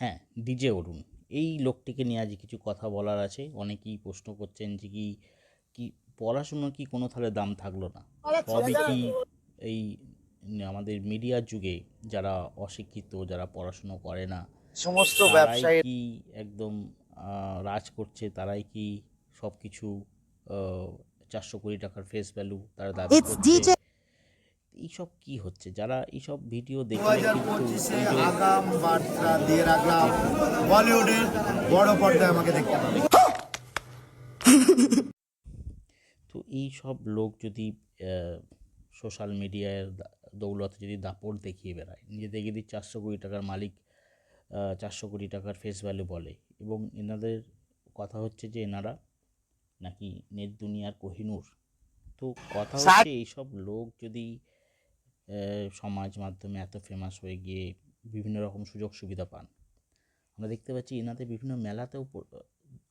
হ্যাঁ ডিজে অরুণ এই লোকটিকে নিয়ে আজ কিছু কথা বলার আছে। অনেকেই প্রশ্ন করছেন যে কি কি পড়াশুনোর কি কোনো তাহলে দাম থাকল না? তবে কি এই আমাদের মিডিয়ার যুগে যারা অশিক্ষিত যারা পড়াশুনো করে না সমস্ত ব্যবসায়ী কি একদম আহ, রাজ করছে? তারাই কি সব কিছু চারশো কোটি টাকার ফেস ভ্যালু তারা দাবি করছে? এইসব কি হচ্ছে? যারা এইসব ভিডিও দু দেখলে হাজার কিন্তু পঁচিশে এই যে আগাম বার্তা দিয়ে রাখলাম বলিউডের বড় পর্দায় আমাকে দেখতে পাবে। তো এই সব লোক যদি সোশ্যাল মিডিয়ার দৌলতে যদি দাপট দেখিয়ে বেড়ায় নিজেদের যদি চারশো কোটি টাকার মালিক চারশো কোটি টাকার ফেস ভ্যালু বলে এবং এনাদের কথা হচ্ছে যে এনারা নাকি নেট দুনিয়ার কোহিনূর তো কথা হচ্ছে এইসব লোক যদি সমাজ মাধ্যমে এত ফেমাস হয়ে গিয়ে বিভিন্ন রকম সুযোগ সুবিধা পান। আমরা দেখতে পাচ্ছি এনাদের বিভিন্ন মেলাতেও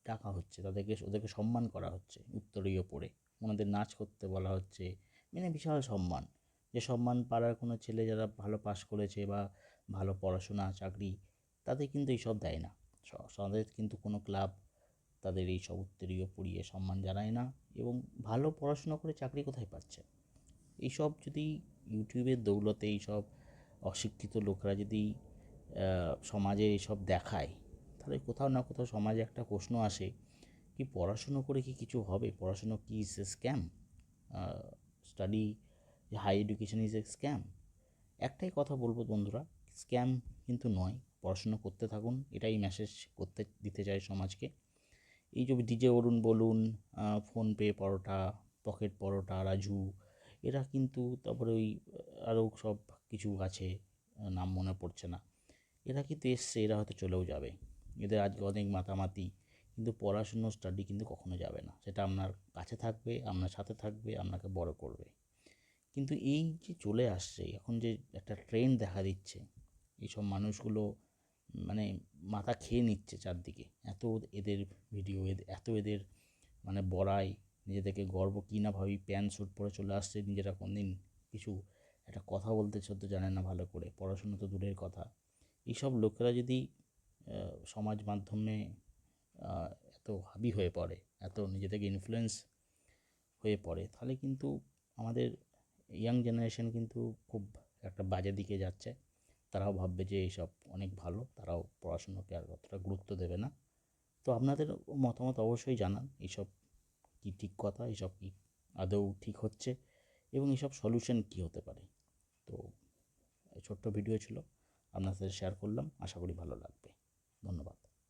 ডাকা হচ্ছে, তাদেরকে, ওদেরকে সম্মান করা হচ্ছে উত্তরীয় পড়ে। ওনাদের নাচ করতে বলা হচ্ছে মানে বিশাল সম্মান। যে সম্মান পাড়ার কোনো ছেলে যারা ভালো পাস করেছে বা ভালো পড়াশোনা, চাকরি, তাদের কিন্তু এইসব দেয় না। তাদের কিন্তু কোনো ক্লাব তাদের এই সব উত্তরীয় পড়িয়ে সম্মান জানায় না এবং ভালো পড়াশোনা করে চাকরি কোথায় পাচ্ছে? এইসব যদি ইউটিউবের দৌলতে এইসব অশিক্ষিত লোকরা যদি সমাজে এইসব দেখায়, তাহলে কোথাও না কোথাও সমাজে একটা প্রশ্ন আসে কি পড়াশুনো করে কি কিছু হবে? পড়াশুনো কি is a scam study high education is a scam একটাই কথা বলব বন্ধুরা স্ক্যাম কিন্তু নয়, পড়াশুনো করতে থাকুন, এটাই মেসেজ করতে, দিতে চাই সমাজকে। এই যে ডিজে অরুণ বলুন ফোনপে পরোটা পকেট পরোটা, রাজু এরা কিন্তু তারপরে ওই আরও সব কিছু আছে, নাম মনে পড়ছে না। এরা কিন্তু এসছে, এরা হয়তো চলেও যাবে। এদের আজকে অনেক মাতামাতি, কিন্তু পড়াশুনো স্টাডি কিন্তু কখনো যাবে না। সেটা আপনার কাছে থাকবে, আপনার সাথে থাকবে, আপনাকে বড় করবে। কিন্তু এই যে চলে আসছে, এখন যে একটা ট্রেন্ড দেখা দিচ্ছে, এইসব মানুষগুলো মানে মাথা খেয়ে নিচ্ছে চারদিকে। এত এদের ভিডিও এত এদের মানে বড়াই নিজেদেরকে গর্ব, কী না ভাবি প্যান্ট স্যুট পরে চলে আসছে নিজেরা কোনদিন কিছু একটা কথা বলতে সত্য জানে না ভালো করে, পড়াশুনো তো দূরের কথা। এইসব লোকেরা যদি সমাজ মাধ্যমে এত হাবি হয়ে পড়ে, এত নিজেদেরকে ইনফ্লুয়েন্স হয়ে পড়ে, তাহলে কিন্তু আমাদের ইয়াং জেনারেশন কিন্তু খুব একটা বাজে দিকে যাচ্ছে। তারাও ভাববে যে এইসব অনেক ভালো, তারাও পড়াশুনোকে আর অতটা গুরুত্ব দেবে না। তো আপনাদের মতামত অবশ্যই জানান, এইসব কি ঠিক কথা, এসব কি আদৌ ঠিক হচ্ছে এবং এসব সলিউশন কি হতে পারে? তো ছোট্ট ভিডিও ছিল, আপনার সাথে শেয়ার করলাম, আশা করি ভালো লাগবে।